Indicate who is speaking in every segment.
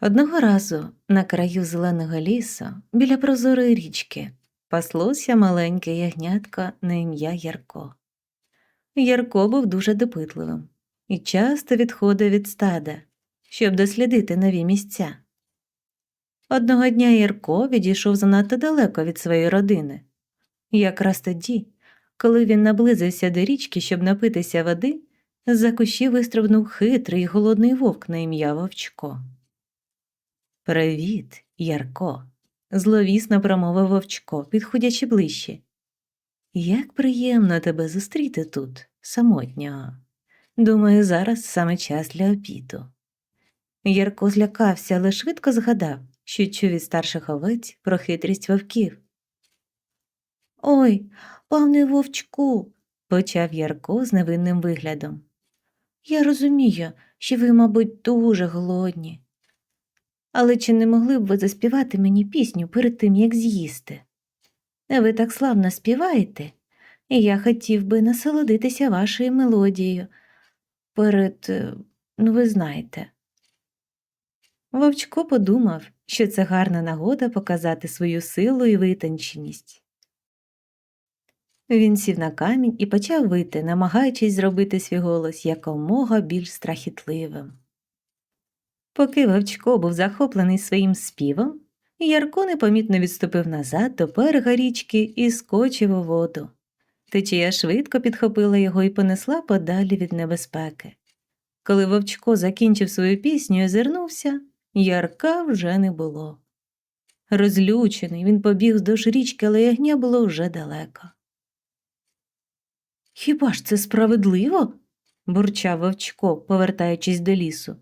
Speaker 1: Одного разу на краю зеленого лісу, біля прозорої річки, паслося маленьке ягнятко на ім'я Ярко. Ярко був дуже допитливим і часто відходив від стада, щоб дослідити нові місця. Одного дня Ярко відійшов занадто далеко від своєї родини. Якраз тоді, коли він наблизився до річки, щоб напитися води, з-за кущів вистрибнув хитрий і голодний вовк на ім'я Вовчко. Привіт, Ярко, зловісно промовив Вовчко, підходячи ближче. Як приємно тебе зустріти тут, самотнього. Думаю, зараз саме час для обіду. Ярко злякався, але швидко згадав, що чув від старших овець про хитрість вовків. Ой, пане вовчку, почав Ярко з невинним виглядом. Я розумію, що ви, мабуть, дуже голодні. Але чи не могли б ви заспівати мені пісню перед тим, як з'їсти? Ви так славно співаєте, і я хотів би насолодитися вашою мелодією перед, е, ну, ви знаєте. Вовчко подумав, що це гарна нагода показати свою силу і витонченість. Він сів на камінь і почав вити, намагаючись зробити свій голос якомога більш страхітливим. Поки Вовчко був захоплений своїм співом, Ярко непомітно відступив назад до берега річки і скочив у воду. Течія швидко підхопила його і понесла подалі від небезпеки. Коли Вовчко закінчив свою пісню і озирнувся, Ярка вже не було. Розлючений, він побіг вздовж річки, але ягня було вже далеко. Хіба ж це справедливо? бурчав Вовчко, повертаючись до лісу.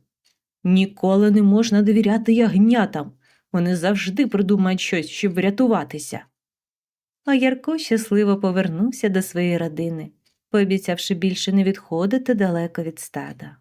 Speaker 1: Ніколи не можна довіряти ягнятам. Вони завжди придумають щось, щоб врятуватися. А Ярко щасливо повернувся до своєї родини, пообіцявши більше не відходити далеко від стада.